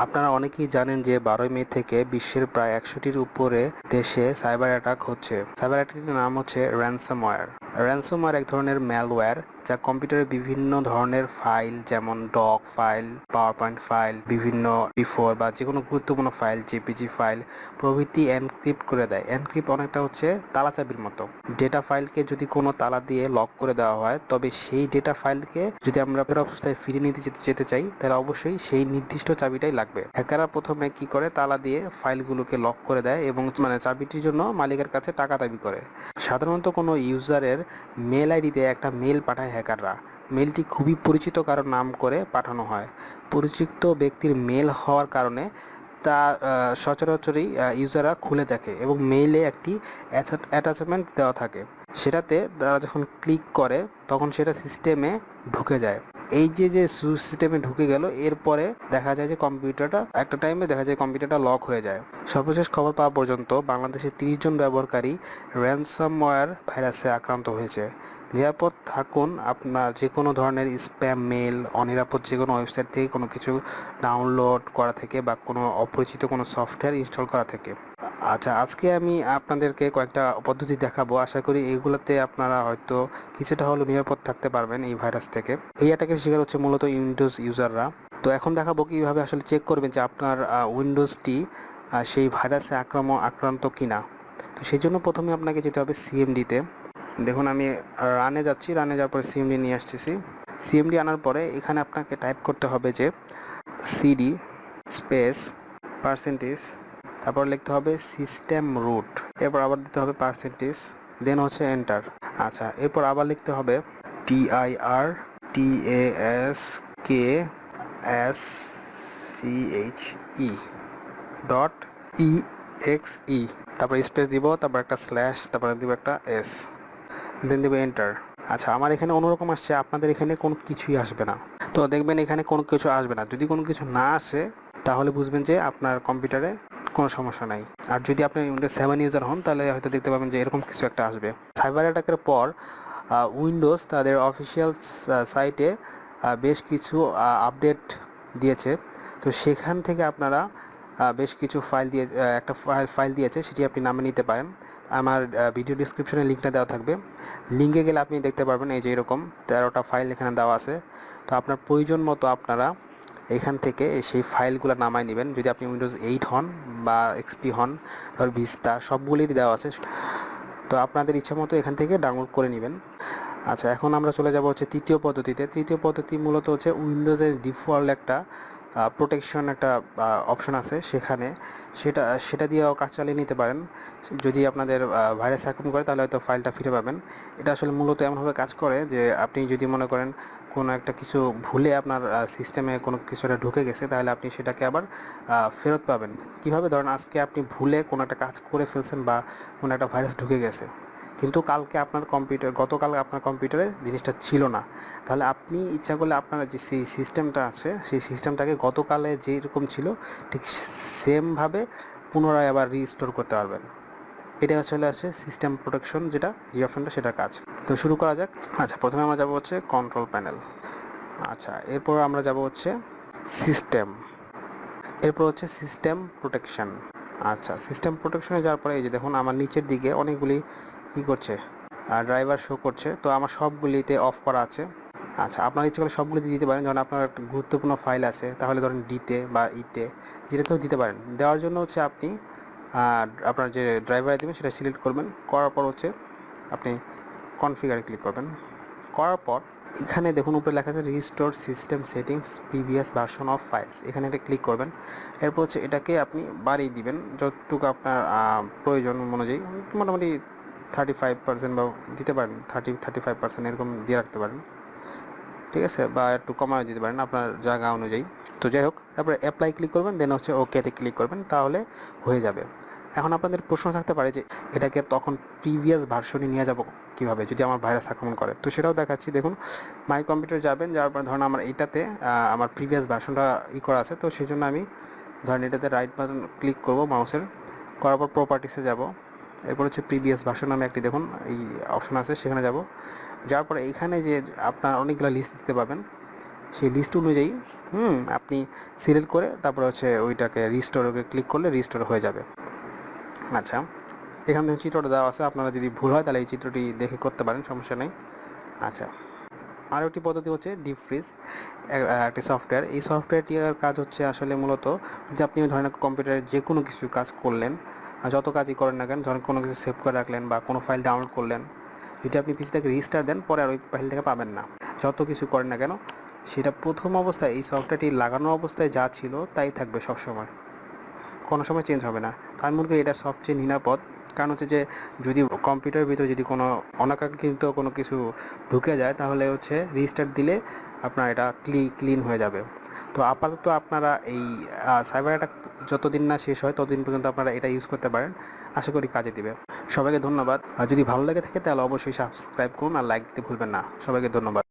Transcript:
আপনারা অনেকেই জানেন যে বারোই মে থেকে বিশ্বের প্রায় একশোটির উপরে দেশে সাইবার অ্যাটাক হচ্ছে। সাইবার অ্যাটাকের নাম হচ্ছে র্যানসামওয়্যার র্যানসামওয়্যার এক ধরনের ম্যালওয়্যার যা কম্পিউটারে বিভিন্ন ধরনের ফাইল, যেমন doc file power point file, বিভিন্ন বিফোর বা যে কোনো গুরুত্বপূর্ণ ফাইল, জেপিজি ফাইল প্রভৃতি এনক্রিপ্ট করে দেয়। এনক্রিপ্ট অনেকটা হচ্ছে তালা চাবির মতো। ডেটা ফাইলকে যদি কোনো তালা দিয়ে লক করে দেওয়া হয়, তবে সেই ডেটা ফাইলকে যদি আমরা ফের অবস্থায় ফিরিয়ে নিতে যেতে যেতে চাই, তাহলে অবশ্যই সেই নির্দিষ্ট চাবিটাই লাগবে। হ্যাকাররা প্রথমে কি করে? তালা দিয়ে ফাইলগুলোকে লক করে দেয় এবং মানে চাবিটির জন্য মালিকের কাছে টাকা দাবি করে। সাধারণত কোনো ইউজারের মেল আইডিতে একটা মেল পাঠায় হ্যাকাররা। মেলটি খুবই পরিচিত কারও নাম করে পাঠানো হয়। পরিচিত ব্যক্তির মেল হওয়ার কারণে তা সচরাচরই ইউজাররা খুলে দেখে এবং মেইলে একটি অ্যাটাচমেন্ট দেওয়া থাকে। সেটাতে তারা যখন ক্লিক করে, তখন সেটা সিস্টেমে ঢুকে যায়। এই যে যে সিস্টেমে ঢুকে গেল, এরপরে দেখা যায় যে কম্পিউটারটা, একটা টাইমে দেখা যায় কম্পিউটারটা লক হয়ে যায়। সর্বশেষ খবর পাওয়া পর্যন্ত বাংলাদেশে তিরিশ জন ব্যবহারকারী র্যানসামওয়্যার ভাইরাসে আক্রান্ত হয়েছে। নিরাপদ থাকুন আপনার যে কোনো ধরনের স্প্যাম মেল অনিরাপদ যে কোনো ওয়েবসাইট থেকে কোনো কিছু ডাউনলোড করা থেকে বা কোনো অপরিচিত কোনো সফটওয়্যার ইনস্টল করা থেকে। আচ্ছা আজকে আমি আপনাদেরকে কয়েকটা পদ্ধতি দেখাবো। আশা করি এইগুলোতে আপনারা হয়তো কিছুটা হলেও নিরাপদ থাকতে পারবেন এই ভাইরাস থেকে। এই অ্যাটাকের শিকার হচ্ছে মূলত উইন্ডোজ ইউজাররা তো এখন দেখাবো কীভাবে আসলে চেক করবেন যে আপনার উইন্ডোজটি সেই ভাইরাসে আক্রমণ, আক্রান্ত কিনা। তো সেই জন্য প্রথমে আপনাকে যেতে হবে সিএমডিতে দেখুন, আমি রানে যাচ্ছি। রানে যাওয়ার পরে সিএমডি নিয়ে আসতেছি। সিএমডি আনার পরে এখানে আপনাকে টাইপ করতে হবে যে সিডি স্পেস পার্সেন্টেজ তারপর লিখতে হবে সিস্টেম রুট এরপর আবার দিতে হবে পার্সেন্টেজ দেন হচ্ছে এন্টার আচ্ছা এরপর আবার লিখতে হবে TIR T A S K S C H E dot E X E তারপর স্পেস দিব, তারপর একটা স্ল্যাশ তারপরে দিব একটা এস দেন দিব এন্টার আচ্ছা আমার এখানে অন্যরকম আসছে, আপনাদের এখানে কোনো কিছুই আসবে না। তো দেখবেন এখানে কোনো কিছু আসবে না। যদি কোনো কিছু না আসে, তাহলে বুঝবেন যে আপনার কম্পিউটারে কোনো সমস্যা নাই। আর যদি আপনি উইন্ডোজ সেভেন ইউজার হন, তাহলে হয়তো দেখতে পাবেন যে এরকম কিছু একটা আসবে। সাইবার অ্যাটাকের পর উইন্ডোজ তাদের অফিসিয়াল সাইটে বেশ কিছু আপডেট দিয়েছে। তো সেখান থেকে আপনারা বেশ কিছু ফাইল দিয়ে একটা ফাইল ফাইল দিয়েছে, সেটি আপনি নামে নিতে পারেন। আমার ভিডিও ডিসক্রিপশনে লিঙ্কটা দেওয়া থাকবে। লিঙ্কে গেলে আপনি দেখতে পারবেন এই যে এরকম তেরোটা ফাইল এখানে দেওয়া আছে। তো আপনার প্রয়োজন মতো আপনারা এখান থেকে সেই ফাইলগুলো নামায় নেবেন। যদি আপনি উইন্ডোজ এইট হন বা এক্সপি হন তারপর ভিস্তা সবগুলির দেওয়া আছে। তো আপনাদের ইচ্ছা মতো এখান থেকে ডাউনলোড করে নেবেন। আচ্ছা এখন আমরা চলে যাব হচ্ছে তৃতীয় পদ্ধতিতে। তৃতীয় পদ্ধতি মূলত হচ্ছে উইন্ডোজের ডিফল্ট একটা প্রোটেকশন একটা অপশন আছে সেখানে। সেটা সেটা দিয়েও কাজ চালিয়ে নিতে পারেন। যদি আপনাদের ভাইরাস আক্রমণ করে তাহলে হয়তো ফাইলটা ফিরে পাবেন। এটা আসলে মূলত এমনভাবে কাজ করে যে আপনি যদি মনে করেন কোনো একটা কিছু ভুলে আপনার সিস্টেমে কোনো কিছু একটা ঢুকে গেছে, তাহলে আপনি সেটাকে আবার ফেরত পাবেন। কীভাবে? ধরেন, আজকে আপনি ভুলে কোনো একটা কাজ করে ফেলছেন বা কোনো একটা ভাইরাস ঢুকে গেছে। কিন্তু কালকে আপনার কম্পিউটার গতকাল আপনার কম্পিউটারে জিনিসটা ছিল না। তাহলে আপনি ইচ্ছা করলে আপনার যে সেই সিস্টেমটা আছে, সেই সিস্টেমটাকে গতকালে যেরকম ছিল, ঠিক সেমভাবে পুনরায় আবার রিস্টোর করতে পারবেন। এটা চলে আসে সিস্টেম প্রোটেকশন যেটা, যে অপশনটা সেটা কাজ। তো শুরু করা যাক। আচ্ছা প্রথমে আমরা যাব হচ্ছে কন্ট্রোল প্যানেল আচ্ছা এরপর আমরা যাব হচ্ছে সিস্টেম এরপর হচ্ছে সিস্টেম প্রোটেকশন আচ্ছা সিস্টেম প্রোটেকশনে যাওয়ার পরে এই যে দেখুন, আমার নিচের দিকে অনেকগুলি কী করছে, আর ড্রাইভার শো করছে, তো আমার সবগুলিতে অফ করা আছে। আচ্ছা আপনার ইচ্ছে করে সবগুলিতে দিতে পারেন। যখন আপনার একটা গুরুত্বপূর্ণ ফাইল আছে, তাহলে ধরেন ডিতে বা ইতে যেটাতেও দিতে পারেন। দেওয়ার জন্য হচ্ছে আপনি আপনার যে ড্রাইভার দেবেন সেটা সিলেক্ট করবেন। করার পর হচ্ছে আপনি কনফিগারে ক্লিক করবেন। করার পর এখানে দেখুন উপরে লেখা আছে restore system settings previous version of files এখানে এটা ক্লিক করবেন। এরপর হচ্ছে এটাকে আপনি বাড়িয়ে দিবেন। যতটুকু আপনার প্রয়োজন অনুযায়ী মোটামুটি থার্টি ফাইভ পার্সেন্ট বা দিতে পারেন। থার্টি থার্টি ফাইভ পার্সেন্ট এরকম দিয়ে রাখতে পারেন। ঠিক আছে? বা একটু কমানো দিতে পারেন আপনার জায়গা অনুযায়ী। তো যাই হোক, তারপরে অ্যাপ্লাই ক্লিক করবেন। দেন হচ্ছে ওকেতে ক্লিক করবেন। তাহলে হয়ে যাবে। এখন আপনাদের প্রশ্ন থাকতে পারে যে, এটাকে তখন প্রিভিয়াস ভার্সনে নিয়ে যাব কীভাবে যদি আমার ভাইরাস আক্রমণ করে? তো সেটাও দেখাচ্ছি। দেখুন মাই কম্পিউটার যাবেন, যাওয়ার পর ধরুন আমার এটাতে আমার প্রিভিয়াস ভার্সনটা ই করা আছে। তো সেই জন্য আমি ধরেন এটাতে রাইট বাটন ক্লিক করব মাউসের করার পর প্রপার্টিসে যাব। এরপর হচ্ছে প্রিভিয়াস ভার্সন নামে একটি দেখুন, এই অপশন আছে, সেখানে যাব। যাওয়ার পরে এখানে যে আপনার অনেকগুলো লিস্ট দিতে পাবেন। সেই লিস্ট অনুযায়ী, হুম, আপনি সিলেক্ট করে তারপর হচ্ছে ওইটাকে রিস্টোরকে ক্লিক করলে রিস্টোর হয়ে যাবে। আচ্ছা এখান থেকে চিত্রটা দেওয়া আছে। আপনারা যদি ভুল হয়, তাহলে এই চিত্রটি দেখে করতে পারেন, সমস্যা নেই। আচ্ছা আরও একটি পদ্ধতি হচ্ছে ডিপ ফ্রিজ একটি সফটওয়্যার এই সফটওয়্যারটির কাজ হচ্ছে আসলে মূলত যে আপনি ধরেন কম্পিউটারে যে কোনো কিছু কাজ করলেন যত কাজই করেন না কেন, ধরেন কোনো কিছু সেভ করে রাখলেন বা কোনো ফাইল ডাউনলোড করলেন, যদি আপনি পিসিটাকে রিস্টার দেন, পরে আর ওই ফাইলটাকে পাবেন না। যত কিছু করেন না কেন, সেটা প্রথম অবস্থায় এই সফটওয়্যারটি লাগানো অবস্থায় যা ছিল, তাই থাকবে সবসময়। কোনো সময় চেঞ্জ হবে না। তো তার মধ্যে এটা সবচেয়ে নিরাপদ। কারণ হচ্ছে যে, যদি কম্পিউটারের ভিতরে যদি কোনো অনাকাঙ্ক্ষিত কোনো কিছু ঢুকে যায়, তাহলে হচ্ছে রিস্টার্ট দিলে আপনার এটা ক্লি ক্লিন হয়ে যাবে। তো আপাতত আপনারা এই সাইবার অ্যাটাক যতদিন না শেষ হয়, ততদিন পর্যন্ত আপনারা এটা ইউজ করতে পারেন। আশা করি কাজে দিবে। সবাইকে ধন্যবাদ। আর যদি ভালো লেগে থাকে, তাহলে অবশ্যই সাবস্ক্রাইব করুন আর লাইক দিতে ভুলবেন না। সবাইকে ধন্যবাদ।